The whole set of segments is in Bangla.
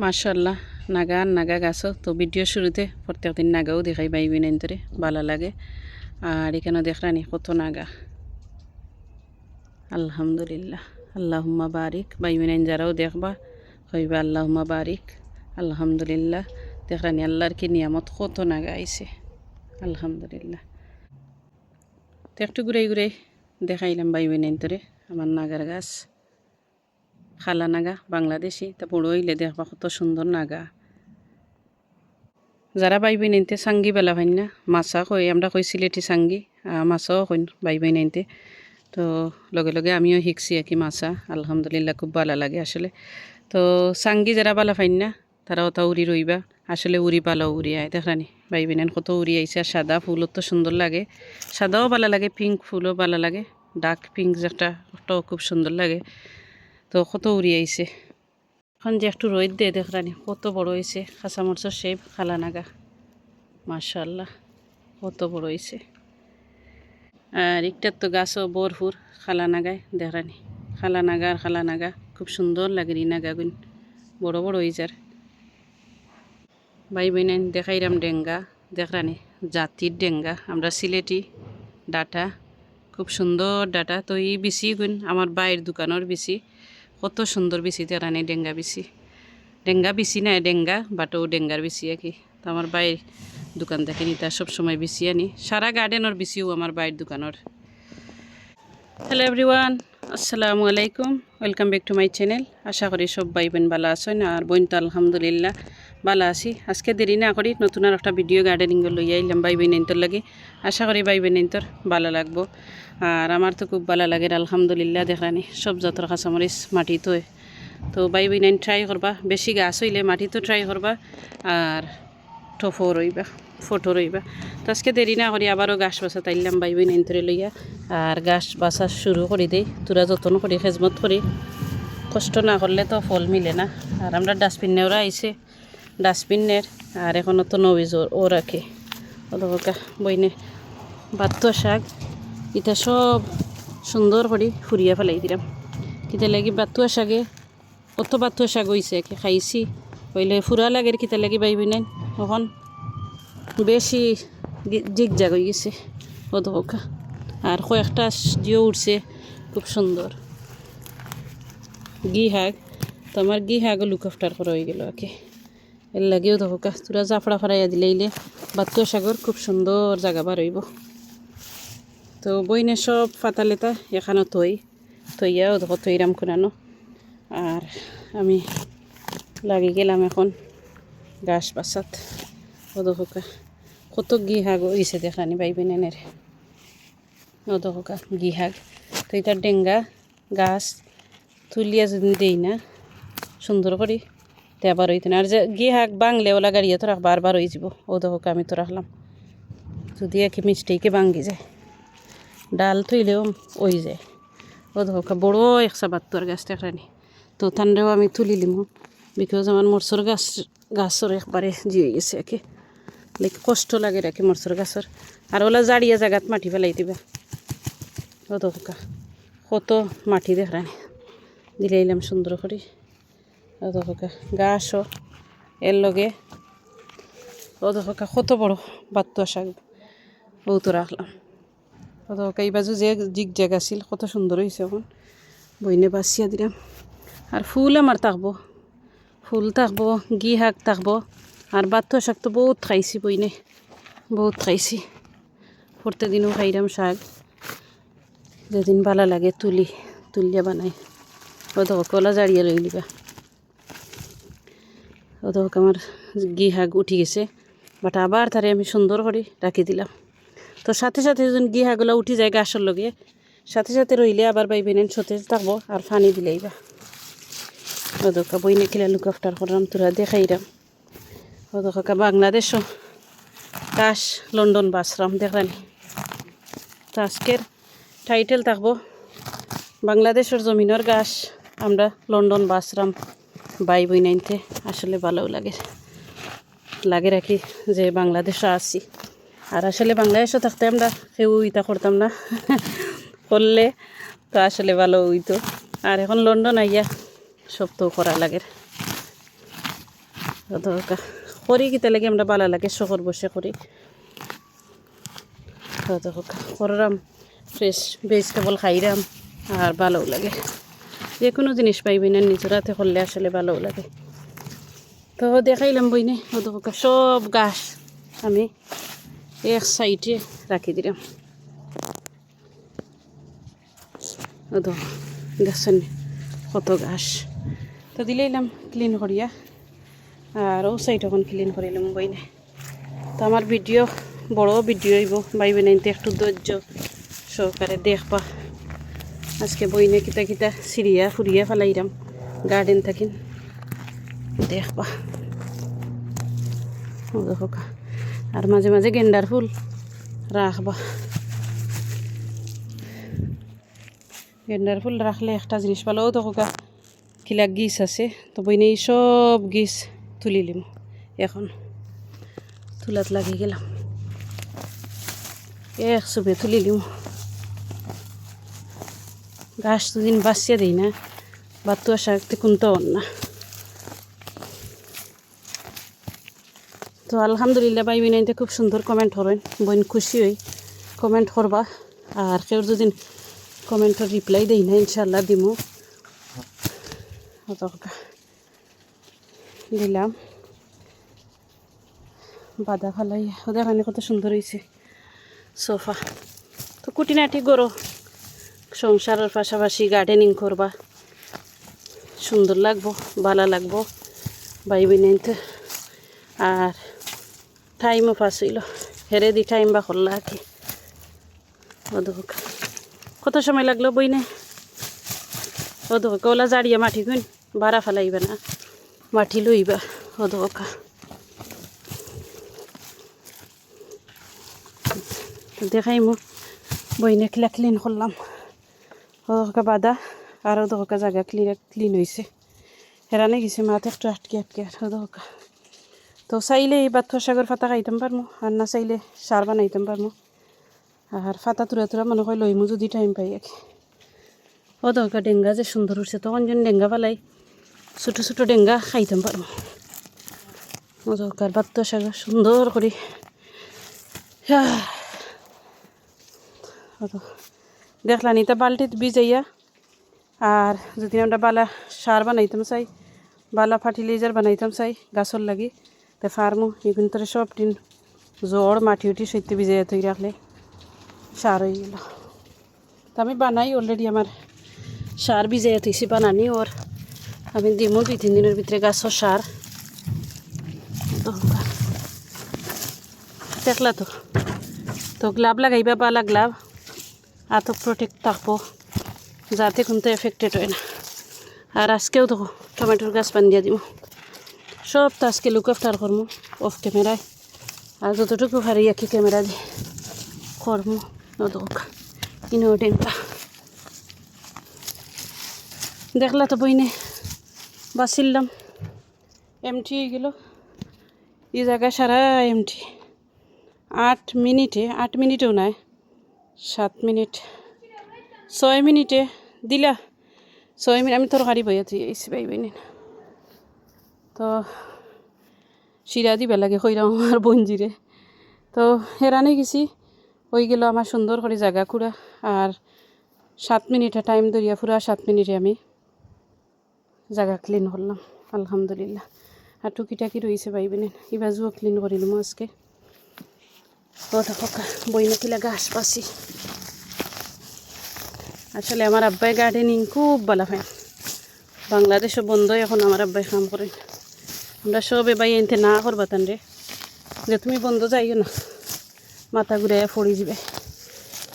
মাশাল্লাহ নাগা নাগা গাছও। তো ভিডিও শুরুতে প্রত্যেকদিন নাগাও দেখাই পাইবি না তোরে ভালো লাগে। আর এখানে দেখরানি কত নাগা। আলহামদুলিল্লাহ, আল্লাহুম্মা বারিক। বাইবি নাইন যারাও দেখবা হইবা আল্লাহুম্মা বারিক। আলহামদুলিল্লাহ দেখরানি আল্লাহর কি নিয়ামত, কত নাগা আইছে। আলহামদুলিল্লাহ। তো একটু ঘুরাই ঘুরাই দেখাইলাম বাইবি নাইন তোরে আমার নাগার গাছ। খালা নাগা, বাংলাদেশি, তা বড় হইলে দেখবা কত সুন্দর নাগা। যারা বাইবি নিনতে সাঙ্গি বেলা ভাই না মাছা কই, আমরা কই সিলেটি সাঙ্গি মাছাও কইন বাই বাইবি নিনতে তো লগে লগে আমিও শিখছি আর কি মাছা, আলহামদুলিল্লাহ খুব ভালো লাগে আসলে। তো সাঙ্গি যারা বালা ফাইন না তারা ওটা উড়ি রইবা, আসলে উড়ি পালা উড়ি, আয় দেখানি বাই নেন কত উড়ি আইছে, আর সাদা ফুলও তো সুন্দর লাগে। সাদাও ভালো লাগে পিঙ্ক ফুলও ভালো লাগে ডার্ক পিঙ্ক যেটা, ওটাও খুব সুন্দর লাগে। তো কত উড়ি আইছে? এখন যে একটু রোদ দিয়ে দেখরানি কত বড় হয়েছে খাসা মরচর শেপ খালা নাগা। মাশাল্লাহ কত বড় হয়েছে আর একটার তো গাছও বরফুর খালা নাগায় দেখরানি খালা নাগা আর খালা নাগা, খুব সুন্দর লাগে রি নাগা গুন বড় বড় হয়ে যার। ভাই বোনেন, দেখাইরাম ডেঙ্গা দেখরানি জাতির ডেঙ্গা, আমরা সিলেটি ডাটা, খুব সুন্দর ডাটা। তো ই বেশি গুণ আমার বাইর দোকানের বেশি। কত সুন্দর বিসি তেরানি ডেঙ্গা বিসি ডেঙ্গা বিসি নাই ডেঙ্গা বাট ও ডেঙ্গার বিসি আর কি। তো আমার বাইর দোকান থেকে নিতে সবসময় বিসি আনি। সারা গার্ডেনের বিসিও আমার বাইর দোকানের। হ্যালো এভরিওয়ান আসসালামু আলাইকুম, welcome back to my channel. আশা করি সব ভাই বোন ভালো আছেন আর বোন তো আলহামদুলিল্লাহ ভালো আছি। আজকে দেরি না করি নতুন আর একটা ভিডিও গার্ডেনিং লই আইলাম ভাই বোন লাগে। আশা করি ভাই বোন তোর ভালো লাগবো। আর আমার তো খুব ভালো লাগে আলহামদুলিল্লাহ দেখানি। সব জাতর কাঁচামরিচ মাটি তো তো ভাই বোন ট্রাই করবা। বেশি গাছ হইলে মাটি তো ট্রাই করবা। আর টফো রইবা। ফটো রইবা। তো আজকে দেরি না করি আবারও গাছ বাসা তাইলাম ভাই বোন এন্তরে লইয়া। আর গাছ বাসা শুরু করি দেই, তোরা যত্ন করি, খেজমত করি। কষ্ট না করলে তো ফল মিলে না। আর আমরা ডাস্টবিন নেওরা আইছে ডাস্টবিনের আর এখনও তো নবীজ ও রাখে। ওদকা বইনে বাত্ত শাক এটা সব সুন্দর করে ফুরিয়া ফেলাই দিলাম। কিতা লাগি বাতুয়া শাকে, কত বাতুয়া শাক হয়েছে খাইছি। হইলে ফুরা লাগে কিতা লাগি বাইবি নেন এখন বেশি জিগ জাগ হয়ে গেছে ওদকা আর কয়েকটা জিও উঠছে খুব সুন্দর। ঘি শাক তো আমার ঘি শাকও লুক আফটার করা হয়ে গেল আকে এর লাগেও দেখো তোরা জাফড়া ফড়াইয়া দিলে ইলে বাতুয়া শাকর খুব সুন্দর জায়গা বার হইব। তো বইনে সব পাতা লেতা এখানে থই থইয়াও দেখো থইরাম কোনানো আর আমি লাগি গেলাম এখন গাছ বাসাত। ও কত ঘি হাগ হয়েছে দেখানি ভাই বেনেনের ও দেখোকা হাগ তো এটা ডেঙ্গা গাছ তুলিয়া যদি দেই না সুন্দর করি তে আবার হইতে না আর যে ঘি হাগ বাংলে ওলা গাড়িয়ে তো রাখবা বারবার হয়ে যাব ও আমি তো রাখলাম যদি একে মিষ্টিকে ভাঙ্গি যায় ডাল থইলেও ওই যায় ও বড় একশো বাত্তর গাছ দেখানি তো তানরেও আমি তুলি লিম বিকজ আমার মরসর গাছ গাছর একবারে জিয়ে গেছে একে লাইক কষ্ট লাগে রাখি মরসর গাছর আর ওলা জাড়িয়া জায়গাত মাটি ফেলাই দিবা। ও দেখো কত মাটি দেখানি দিলাইলাম সুন্দর করে ও দেখো গাছও এর লগে। ও দেখো কত বড় বাত্তুয়া শাক বহুত রাখলাম তো এই বাজু যে জিগ জায়গা আছিল, কত সুন্দর হয়েছে এখন বইনে বাছিয়া দিলাম। আর ফুল আমার থাকব ফুল থাকব গি শাক থাকব আর বাত্ত শাক তো বহুত খাইছি বইনে, বহুত খাইছি। প্রত্যেক দিনও খাইলাম শাক। যেদিন ভালো লাগে তুলি, তুলিয়া বানাই। ও কলা জাড়িয়ে লই লিবা ও তো আমার ঘি শাক উঠি গেছে। বাট আবার তারে আমি সুন্দর করে রাখি দিলাম। তো সাথে সাথে যখন গিহাগুলো উঠি যায় গাছের লগে, সাথে সাথে রইলে আবার বাইবে নেন সতেজ থাকব আর ফানি দিলেইবা ও দোকা বই নেখিলা লুক আফটার করলাম তোরা দেখাইরাম ও দোকা বাংলাদেশও কাশ লন্ডন বাসরাম দেখানি তো আজকের টাইটেল থাকব বাংলাদেশের জমিনের গাছ আমরা লন্ডন বাসরাম বাই বই নাইনতে আসলে ভালো লাগে লাগে রাখি যে বাংলাদেশে আছি আর আসলে বাংলাদেশও থাকতে আমরা কেউ ইতা করতাম না করলে তো আসলে ভালো হইতো আর এখন লন্ডন আইয়া সব তো করা লাগে করি কিতা লাগে আমরা বালা লাগে শহর বসে করি। কররাম, ফ্রেশ ভেজিটেবল খাইরাম, আর ভালোও লাগে। যে কোনো জিনিস পাইবি না নিজের হাতে করলে আসলে ভালোও লাগে। তো দেখাইলাম বইনে, ও সব গাছ আমি এক সাইডে রাখি দিলাম। ও তো গাছের কত ঘাস তো দিলাইলাম ক্লিন করিয়া। আর ও সাইড এখন ক্লিন করিলাম বইনে। তো আমার ভিডিও বড় ভিডিও হইব বাইবে নাইতে একটু ধৈর্য সহকারে দেখবা। আজকে বইনে কিতা কিতা সিরিয়া ফুরিয়া ফেলাইরাম গার্ডেন থাকিন, দেখবা। দেখো। আর মাঝে মাঝে গেন্ডার ফুল রাখবা। গেন্ডার ফুল রাখলে একটা জিনিস ভালো তো কিলা গিস আছে, তো বইনে সব গিস। তুলিলিম। এখন তুলাত লাগি গেলাম। এক সুবে তুলিলিম। গাছ দুদিন বাঁচিয়ে দিই না বাত্তু আসা কোনটা না। তো আলহামদুলিল্লাহ বাই বিনাইতে খুব সুন্দর কমেন্ট করেন বোন খুশি হই। কমেন্ট করবা। আর কেউ যদি কমেন্টের রিপ্লাই দেই না ইনশাল্লাহ দিমু। অত কথা। দিলাম বাদা ফালাই দেখানি কত সুন্দর হয়েছে সোফা। তো কুটিনাটি করো সংসারের পাশাপাশি গার্ডেনিং করবা। সুন্দর লাগবো, ভালো লাগবো বাই বিনাইতে আর টাইমও পাস হইল, হেরে দি টাইম বা করলা আর কি। কত সময় লাগল বইনে? দেখো ওলা জাড়িয়া মাটি গুন বাড়া ফেলাইবা না। মাটি লইবা ও দেখো দেখাই মো, বইনে কিলা ক্লিন করলাম। দেখো বাদা, আর দেখো জায়গা ক্লিন ক্লিন হয়েছে হেরানে গেছে মাথা একটু আটকে আটকে ও তো চাইলে এই বাথুয়া শাকের ফাতা খাইতাম পারমো, আর না চাইলে সার বানাইতাম পারমো। আর ফাতা তুরা তুরা মনে হয় লইমু যদি টাইম পাই আর কি দরকার ডেঙ্গা যে সুন্দর উঠছে তখন যেন ডেঙ্গা পালাই। ছোটো ছোটো ডেঙ্গা খাইতাম পারব দরকার বাথুয়া শাক সুন্দর করে। দেখলাম এটা বালতিত ভিজাইয়া। আর যদি আমরা বালা সার বানাইতাম চাই, বালা ফার্টিলাইজার বানাইতাম চাই গাছর লাগি, তে ফার্মো এগুলো তোরে সব দিন জ্বর মাটি উঠি সত্যি ভিজাইয়া তৈরি রাখলে সার হয়ে গেল। তো আমি বানাই অলরেডি আমার সার ভিজাইয়া থইছি বানানি ওর। আমি দিমো দুই, তিন দিনের ভিতরে গাছর সার। দেখলা তো। তো গ্লাভ লাগাইবা বালা গ্লাভ আতক প্রোটেক্ট থাকব, যাতে কিন্তু এফেক্টেড হয় না। আর আজকেও তো টমেটোর গাছ বান দিয়া দিব সব তো আজকে লুক আফটার করব অফ ক্যামেরায় আর যতটুকু পারি একই ক্যামেরা দিয়ে করব নদক। ইনো ডেঙ্কা দেখলা তো বইনে। বাঁচিলাম এমটি গেল। এই জায়গায় সারা এমটি আট মিনিটে, আট মিনিটেও নাই, সাত মিনিট। ছয় মিনিটে দিলা, ছয় মিনিট, আমি তরকারি বইয়া তুই আইসি পাইবি না তো শিরা দিবা লাগে কইরাম আমার বঞ্জিরে। তো হেরানে গেছি, ওই গেল আমার সুন্দর করে জায়গা কুড়া, আর সাত মিনিটে টাইম ধরিয়া পুরা সাত মিনিটে আমি। জায়গা ক্লিন করলাম, আলহামদুলিল্লাহ। আর টুকিটাকি রয়েছে পাইবেন এই বাজুও ক্লিন করিলাম আজকে। ও দেখো বইনে কিলা গাছ পাচ্ছি আসলে আমার আব্বাই গার্ডেনিং খুব ভালো হয়। বাংলাদেশও বন্ধ এখন আমার আব্বাই কাম করে। আমরা সব এবার এনতে না করবা তান রে। যে তুমি বন্ধ যাইও না, মাথা ঘুরে পড়ি যাবে।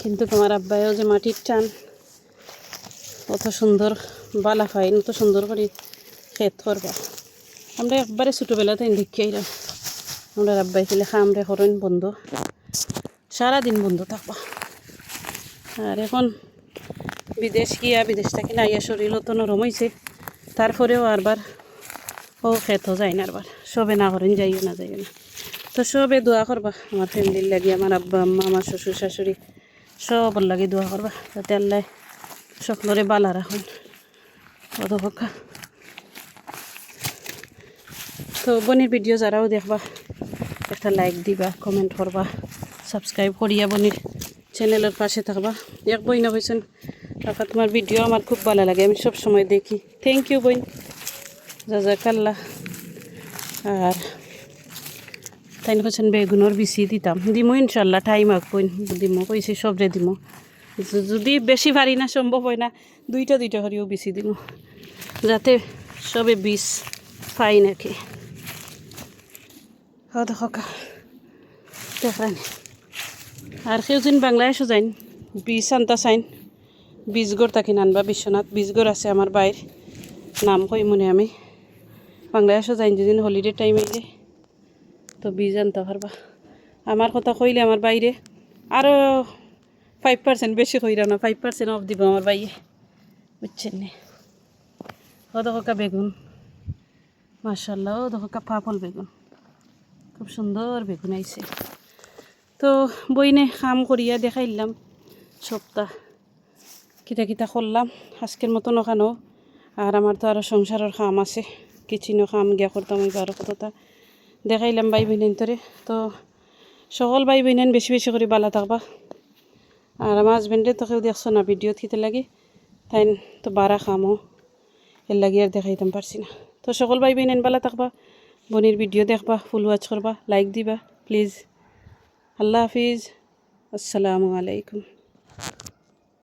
কিন্তু তোমার আব্বাইও যে মাটির টান, কত সুন্দর। বালা পাই অত সুন্দর করে খেত করবা। আমরা একবারে ছোটোবেলাতে দেখি আইলাম। আমরা আব্বাই ফেলে খামরে করেন বন্ধ। সারাদিন বন্ধ থাকবা। আর এখন বিদেশ গিয়া বিদেশ থাকি না ইয়া শরীর তো নরম হয়েছে তারপরেও আরবার ও খেত যায় না আরবার। সবে না করেন যাইও না যাইও না। তো সবে দোয়া করবা। আমার ফ্যামিলির লাগে, আমার আব্বা, আম্মা, আমার শ্বশুর শাশুড়ি, সবর লাগে দোয়া করবা। যাতে আল্লাহ সকলরে বালা রাখুন। অধপক্ষা। তো বনির ভিডিও যারাও দেখবা একটা লাইক দিবা কমেন্ট করবা সাবস্ক্রাইব করিয়া বনির চ্যানেলের পাশে থাকবা। এক বই না হয়েছেন কাকা তোমার ভিডিও আমার খুব ভালো লাগে আমি সব সময় দেখি। থ্যাংক ইউ বইন জাজাকাল্লা। আর তাই হচ্ছেন বেগুনের বিচি দিতাম। দিমো ইনশাল্লাহ টাইম আগ বইন দিমো কইছি সবরে দিমো। য- যদি বেশি পারি না সম্ভব হয় না, দুইটা দুইটা করিও বিচি দিমো। যাতে সবে বিষ পাই নাকি। হ দেখো কা। দেখলেন আর কেউ যেন বাংলাদেশও যাইন, বীজ আনতা চাইন বীজগড় তাকে আনবা বিশ্বনাথ বীজগড় আছে আমার বাইর। নাম কই মনে আমি। বাংলাদেশও যাইন, যেদিন হলিডে টাইম আইলে তো বীজ আনতে পারবা। আমার কথা কইলে আমার বাইরে আরও ফাইভ পার্সেন্ট বেশি কইরা না ফাইভ পার্সেন্ট অফ দিব আমার বাইরে বুঝছেন নি? ও দেখো কা বেগুন। মার্শাল্লাহ ও দেখো কা পাপল বেগুন। খুব সুন্দর বেগুন আইছে। তো বইনে কাম করিয়া দেখাইলাম, সপ্তাহ কিতা কিতা করলাম, আজকের মতন ওখানেও আর আমার তো আরও সংসারের কাম আছে কিচিনও কাম গিয়া করতাম ওই বারো কতটা। দেখাইলাম বাই বোনেন তোরে। তো সকল বাই বোনেন বেশি বেশি করে বালা থাকবা। আর আমার হাজবেন্ডে তোকেও দেখছ না, ভিডিও থিতে লাগে। তাই তো বারা খামো। এর লাগি আর দেখাইতাম পারছি না। তো সকল ভাই বোন এনবালা থাকবা, বনির ভিডিও দেখবা ফুল ওয়াচ করবা লাইক দিবা প্লিজ আল্লাহ হাফিজ। আসসালামু আলাইকুম।